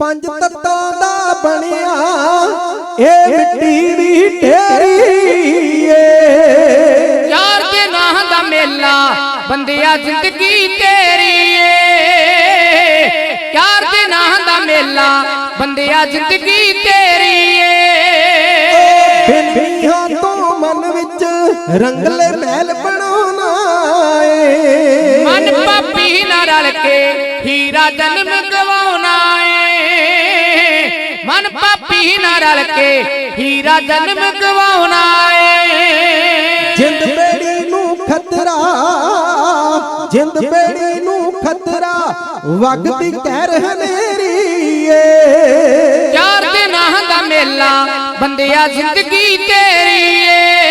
ਪੰਜ ਤੱਤਾਂ ਦਾ ਬਣਿਆ ਇਹ ਮਿੱਟੀ ਦੀ ਢੇਰੀ ਏ। ਯਾਰ ਦੇ ਨਾਂ ਦਾ ਮੇਲਾ ਬੰਦਿਆ ਜ਼ਿੰਦਗੀ ਤੇਰੀ ਏ। ਯਾਰ ਦੇ ਨਾਂ ਦਾ ਮੇਲਾ ਬੰਦਿਆ ਜ਼ਿੰਦਗੀ ਤੇਰੀ ਏ। ਬਿੰਦੀਆਂ ਤੋਂ ਮਨ ਵਿੱਚ ਰੰਗਲੇ ਮਹਿਲ ਬਣਾਉਣਾ ਏ। ਮਨ ਪਾਪੀ ਨਾਲ ਰਲ ਕੇ ਹੀਰਾ ਜਨਮ ਗਵਾਉਣਾ ਪਾਪੀ ਨਾਲ ਰਲ ਕੇ ਹੀਰਾ ਜਨਮ ਗਵਾਉਣਾ ਏ। ਜਿੰਦ ਬੇੜੀ ਨੂੰ ਖਤਰਾ ਜਿੰਦ ਬੇੜੀ ਨੂੰ ਖਤਰਾ ਵਗਦੀ ਕਹਿਰ ਹਨੇਰੀ ਏ। ਯਾਰ ਦੇ ਨਾਂ ਦਾ ਮੇਲਾ ਬੰਦਿਆ ਜ਼ਿੰਦਗੀ ਤੇਰੀ ਏ।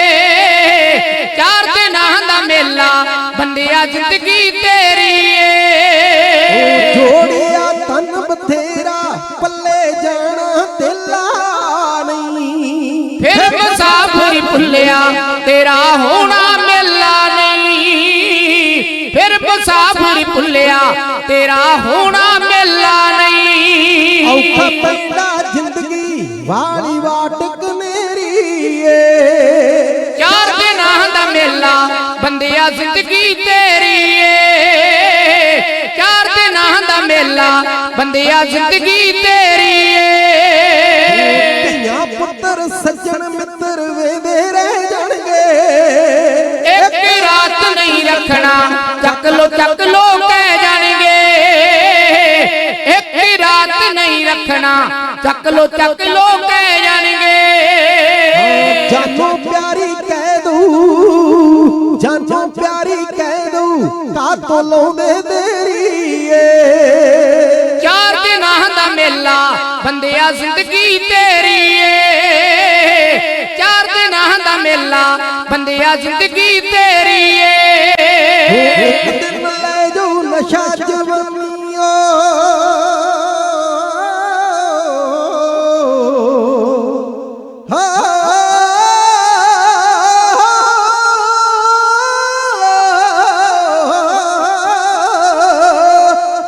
ਮੁਸਾਫਰੀ ਭੁੱਲਿਆ ਤੇਰਾ ਹੋਣਾ ਮੇਲਾ ਨਹੀਂ। ਫਿਰ ਮੁਸਾਫਰੀ ਭੁੱਲਿਆ ਤੇਰਾ ਹੋਣਾ ਮੇਲਾ ਨਹੀਂ। ਔਖਾ ਪੈਂਦਾ ਜ਼ਿੰਦਗੀ ਵਾਲੀ ਵਾਟਕ ਨੇਰੀ ਏ। ਯਾਰ ਦੇ ਨਾਂ ਦਾ ਮੇਲਾ ਬੰਦਿਆ ਜ਼ਿੰਦਗੀ ਤੇਰੀ ਏ। ਯਾਰ ਦੇ ਨਾਂ ਦਾ ਮੇਲਾ ਬੰਦਿਆ ਜ਼ਿੰਦਗੀ ਤੇਰੀ ਰੱਖਣਾ ਚੱਕ ਲੋ ਚੱਕ ਲੋ ਕਹਿ ਜਾਣਗੇ। ਇੱਕ ਰਾਤ ਨਹੀਂ ਰੱਖਣਾ ਚੱਕ ਲੋ ਚੱਕ ਲੋ ਕਹਿ ਜਾਣਗੇ। ਜਾਨੋ ਪਿਆਰੀ ਕਹਿ ਦੂ ਜਾਨੋ ਪਿਆਰੀ ਕਹਿ ਦੂ ਕਾਤੋਂ ਲਾਉਂਦੇ ਦੇਰੀ ਏ। ਚਾਰ ਦਿਨਾਂ ਦਾ ਮੇਲਾ ਬੰਦਿਆ ਜ਼ਿੰਦਗੀ ਤੇਰੀ ਏ। ਚਾਰ ਦਿਨਾਂ ਦਾ ਮੇਲਾ ਬੰਦਿਆ ਜ਼ਿੰਦਗੀ ਤੇਰੀ ਏ।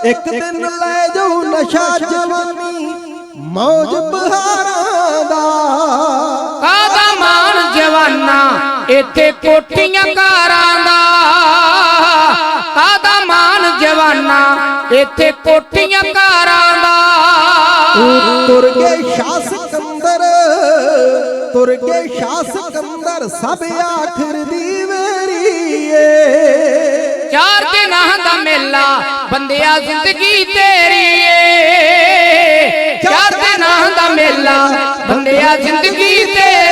ਇੱਕ ਦਿਨ ਲੈ ਜਾਊ ਨਸ਼ਾ ਜਵਾਨੀ ਮੌਜ ਬਹਾਰਾਂ ਦਾ। ਕਾਦਾ ਮਾਨ ਜਵਾਨਾ? ਇੱਥੇ ਕੋਠੀਆਂ ਕਾਰਾਂ ਦਾ। ਕਾਦਾ ਮਾਨ ਜਵਾਨਾ? ਇੱਥੇ ਕੋਠੀਆਂ ਕਾਰਾਂ ਦਾ। ਤੁਰ ਗਏ ਸ਼ਾਹ ਸਿਕੰਦਰ ਤੁਰ ਗਏ ਸ਼ਾਹ ਸਿਕੰਦਰ ਸਭ ਆਖਰ ਦੀ ਵੇਰੀ ਏ। ਚਾਰ ਦਿਨਾਂ ਦਾ ਬੰਦਿਆ ਜ਼ਿੰਦਗੀ ਤੇਰੀ ਏ। ਚਾਰ ਦਿਨਾਂ ਦਾ ਮੇਲਾ। ਬੰਦਿਆ ਜ਼ਿੰਦਗੀ ਤੇਰੀ